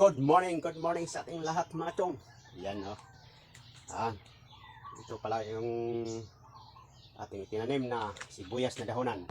Good morning, good morning sa ating lahat mga chong. Yan oh. Ah, ito pala yung ating tinanim na sibuyas na dahonan.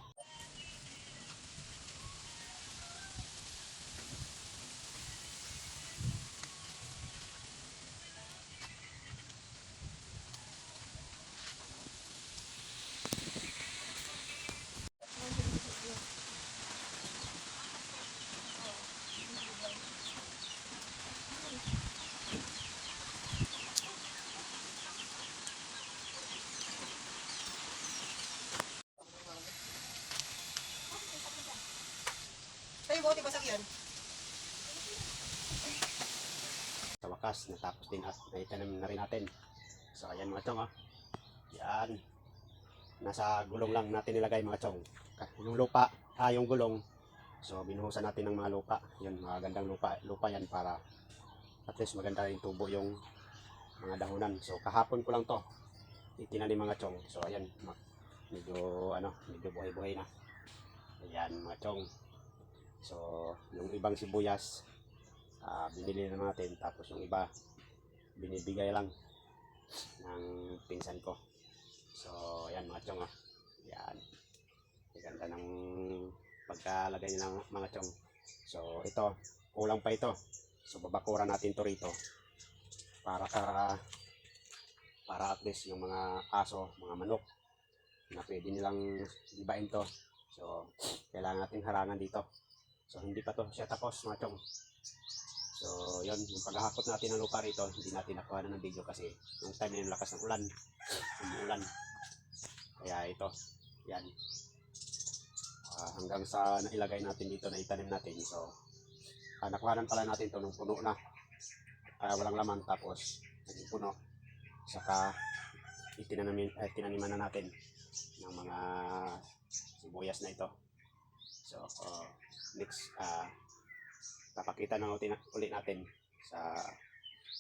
Bote basak yan. Sa wakas, natapos din at naitanim na rin natin. So ayan mga chong oh. Yan. Nasa gulong lang natin nilagay mga chong. Yung lupa, ah yung gulong. So binuhusan natin ng mga lupa. Yan, mga gandang lupa. Lupa yan para at least maganda rin tubo yung mga dahonan. So kahapon ko lang to itinanim mga chong. So ayan, medyo ano, medyo buhay-buhay na. Ayan mga chong. So yung ibang sibuyas, ah, binili na natin. Tapos yung iba, binibigay lang ng pinsan ko. So ayan mga chong ah. Yan. Ang Ganda ng pagkalagay nila mga chong. So ito, kulang pa ito. So babakuran natin to rito para ka para at least yung mga aso, mga manok na pwede nilang ibain to. So kailangan natin harangan dito. So hindi pa to siya tapos mga chong. So yun, yung paghahakot natin ng lupa rito, hindi natin nakuha ng video kasi yung time na lakas ng ulan, umuulan. Kaya ito, yan. Ah, hanggang sa nailagay natin dito na itanim natin. So, ah, nakuhanan pala natin to nung puno na. Ah, walang laman tapos naging puno. Saka itinanim, eh, tinaniman na natin ng mga sibuyas na ito. So, ah, next, ah, papakita na natin ulit natin sa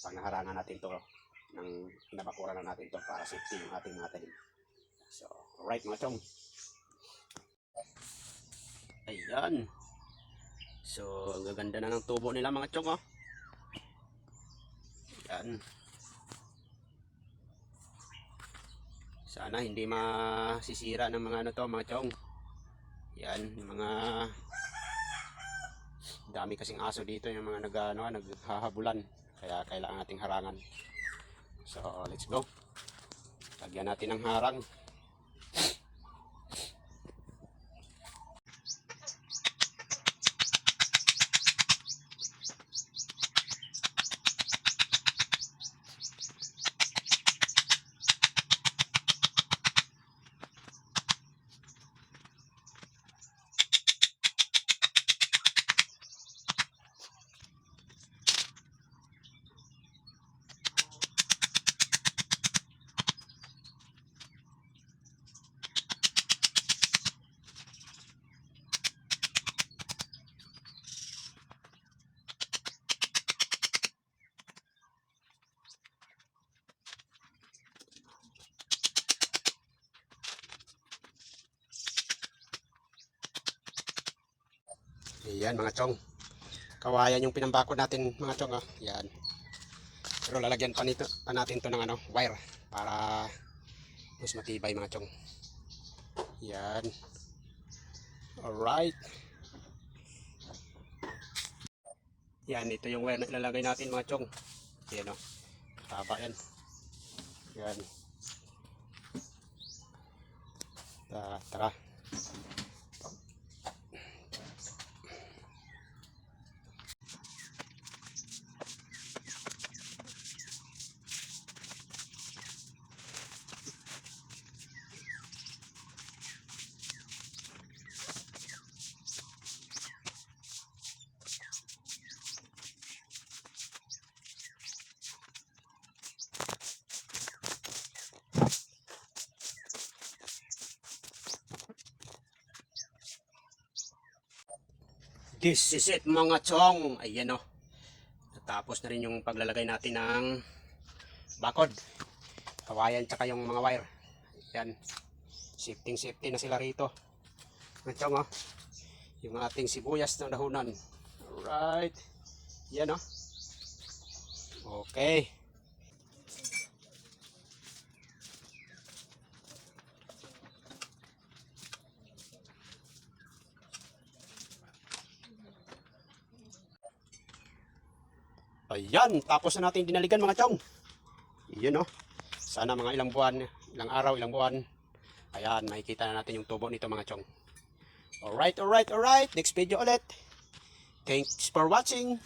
pangharangan natin to ng nabakuran na natin to para safety yung ating mga tanim. So, alright mga chong. Ayan. So, ang gaganda na ng tubo nila mga chong oh. Ayan. Sana hindi masisira ng mga ano to mga chong. Yan, mga dami kasing aso dito yung mga nag ano, naghahabulan. Kaya kailangan nating harangan. So let's go. Lagyan natin ng harang Ayan mga chong. Kawayan yung pinambakod natin mga chong. Oh. Yan. Pero lalagyan pa, nito, pa natin to ng ano, wire para mas matibay mga chong. Yan. Alright. Yan, ito yung wire na ilalagay natin mga chong. Yan o. Taba yan. Yan. Tara, tara. This is it mga chong. Ayan o. Natapos na rin yung paglalagay natin ng bakod. Kawayan tsaka yung mga wire. Ayan. Shifting safety na sila rito. Mga chong o. Yung ating sibuyas na dahunan. Alright. Yan o. Okay. Ayan, tapos na natin dinaligan mga chong. Yun oh. Sana mga ilang buwan, ilang araw, ilang buwan. Ayan, makikita na natin yung tubo nito mga chong. Alright, alright, alright. Next video ulit. Thanks for watching.